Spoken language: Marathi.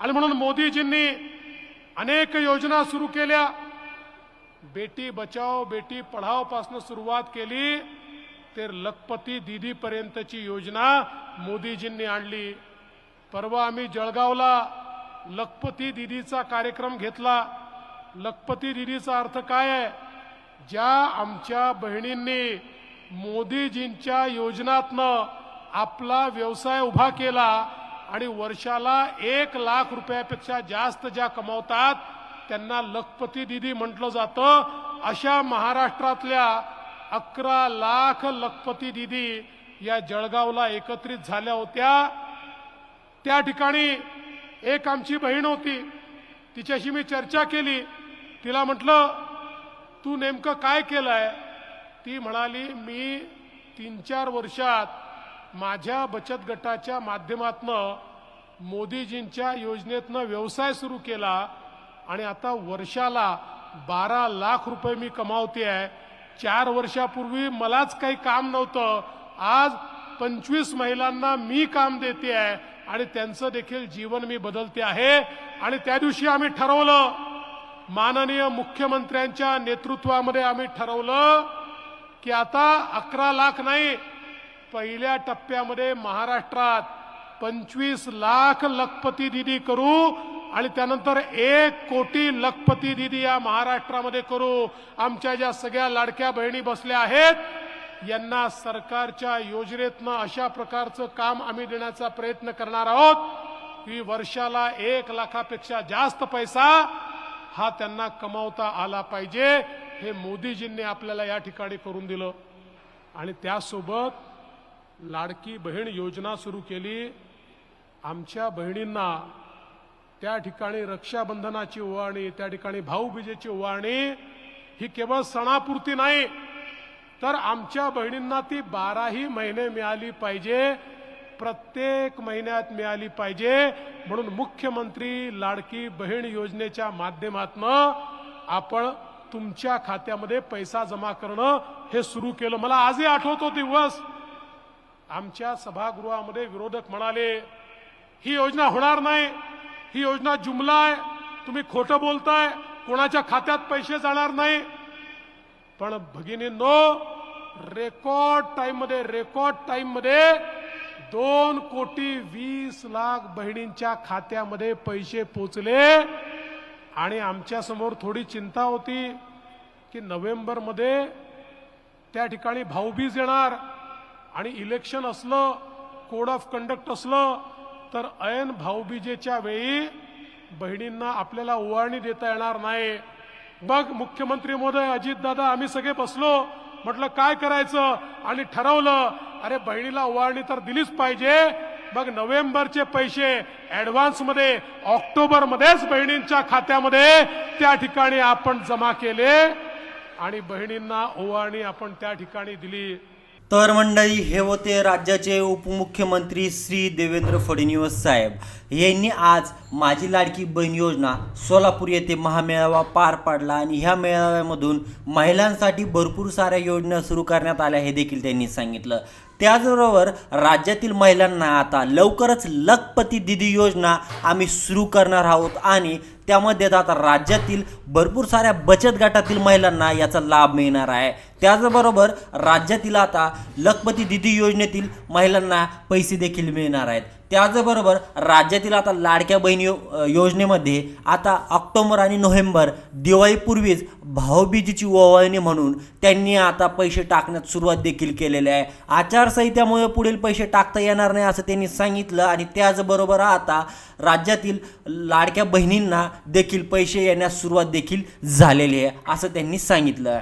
आणि म्हणून मोदीजींनी अनेक योजना सुरू केल्या. बेटी बचाओ बेटी पढाओ सुरुवात केली. ते लखपती दिदीपर्यंतची योजना मोदीजींनी आणली. परवा आम्ही जळगावला लखपती दिदीचा कार्यक्रम घेतला. लखपती दिदीचा अर्थ काय आहे? ज्या आमच्या बहिणींनी मोदीजींच्या योजनातनं आपला व्यवसाय उभा केला आणि वर्षाला एक लाख रुपयापेक्षा जास्त ज्या कमावतात त्यांना लखपती दिदी म्हटलं जातं. अशा महाराष्ट्रातल्या अकरा लाख लखपती दिदी या जळगावला एकत्रित झाल्या होत्या. त्या ठिकाणी एक आमची बहीण होती. तिच्याशी मी चर्चा केली. तिला म्हटलं तू नेमकं काय केलंय? ती म्हणाली मी तीन चार वर्षात माझ्या बचत गटाच्या माध्यमातनं मोदीजींच्या योजनेतनं व्यवसाय सुरू केला आणि आता वर्षाला बारा लाख रुपये मी कमावते आहे चार वर्षापूर्वी मलाच काही काम नव्हतं. आज पंचवीस महिलांना मी काम देते आहे आणि त्यांचं देखील जीवन मी बदलते आहे. आणि त्या दिवशी आम्ही ठरवलं माननीय मुख्यमंत्र्यांच्या नेतृत्वामध्ये आम्ही ठरवलं की आता अकरा लाख नाही पहिल्या टप्प्यामध्ये महाराष्ट्रात पंचवीस लाख लखपती दिदी करू आणि त्यानंतर एक कोटी लखपती दिदी या महाराष्ट्रामध्ये करू. आमच्या ज्या सगळ्या लाडक्या बहिणी बसल्या आहेत यांना सरकारच्या योजनेतनं अशा प्रकारचं काम आम्ही देण्याचा प्रयत्न करणार आहोत. की वर्षाला एक लाखापेक्षा जास्त पैसा हा त्यांना कमावता आला पाहिजे हे मोदीजींनी आपल्याला या ठिकाणी करून दिलं. आणि त्यासोबत लाडकी बहीण योजना सुरू केली. आमच्या बहिणींना त्या ठिकाणी रक्षाबंधनाची ओवाळणी त्या ठिकाणी भाऊबीजेची ओवाळणी ही केवळ सणापुरती नाही तर आमच्या बहिणींना ती बाराही महिने मिळाली पाहिजे प्रत्येक महिन्यात मिळाली पाहिजे. म्हणून मुख्यमंत्री लाडकी बहीण योजनेच्या माध्यमातनं आपण तुमच्या खात्यामध्ये पैसा जमा करणं हे सुरू केलं. मला आजही आठवतो दिवस. आमच्या सभागृहामध्ये विरोधक म्हणाले ही योजना होणार नाही. ही योजना जुमला आहे तुम्ही खोटं बोलताय. कोणाच्या खात्यात पैसे जाणार नाही. पण भगिनी नो रेकॉर्ड टाईममध्ये रेकॉर्ड टाईममध्ये दोन कोटी वीस लाख बहिणींच्या खात्यामध्ये पैसे पोचले. आणि आमच्यासमोर थोडी चिंता होती की नोव्हेंबरमध्ये त्या ठिकाणी भाऊबीज येणार. आणि इलेक्शन असलं कोड ऑफ कंडक्ट असलं तर ऐन भाऊबीजेच्या वेळी बहिणींना आपल्याला ओवाळणी देता येणार नाही. बघ मुख्यमंत्री महोदय अजितदादा आम्ही सगळे बसलो म्हटलं काय करायचं? आणि ठरवलं अरे बहिणीला ओवाळणी तर दिलीच पाहिजे. मग नोव्हेंबरचे पैसे ॲडव्हान्समध्ये ऑक्टोबरमध्येच बहिणींच्या खात्यामध्ये त्या ठिकाणी आपण जमा केले आणि बहिणींना ओवाळणी आपण त्या ठिकाणी दिली. तर मंडळी हे होते राज्याचे उपमुख्यमंत्री श्री देवेंद्र फडणवीस साहेब. यांनी आज माझी लाडकी बहीण योजना सोलापूर येथे महामेळावा पार पाडला आणि ह्या मेळाव्यामधून महिलांसाठी भरपूर साऱ्या योजना सुरू करण्यात आल्या हे देखील त्यांनी सांगितलं. त्याचबरोबर राज्यातील महिलांना आता लवकरच लखपती दिदी योजना आम्ही सुरू करणार आहोत आणि त्यामध्ये आता राज्यातील भरपूर साऱ्या बचत गटातील महिलांना याचा लाभ मिळणार आहे. त्याचबरोबर राज्यातील आता लखपती दिदी योजनेतील महिलांना पैसे देखील मिळणार आहेत. त्याचबरोबर राज्यातील आता लाडक्या बहीण यो योजनेमध्ये आता ऑक्टोबर आणि नोव्हेंबर दिवाळीपूर्वीच भाऊबीजीची ओवाळणी म्हणून त्यांनी आता पैसे टाकण्यात सुरुवात देखील केलेली आहे. आचारसंहित्यामुळे पुढील पैसे टाकता येणार नाही असं त्यांनी सांगितलं आणि त्याचबरोबर आता राज्यातील लाडक्या बहिणींना देखील पैसे येण्यास सुरुवात देखील झालेली आहे असं त्यांनी सांगितलं.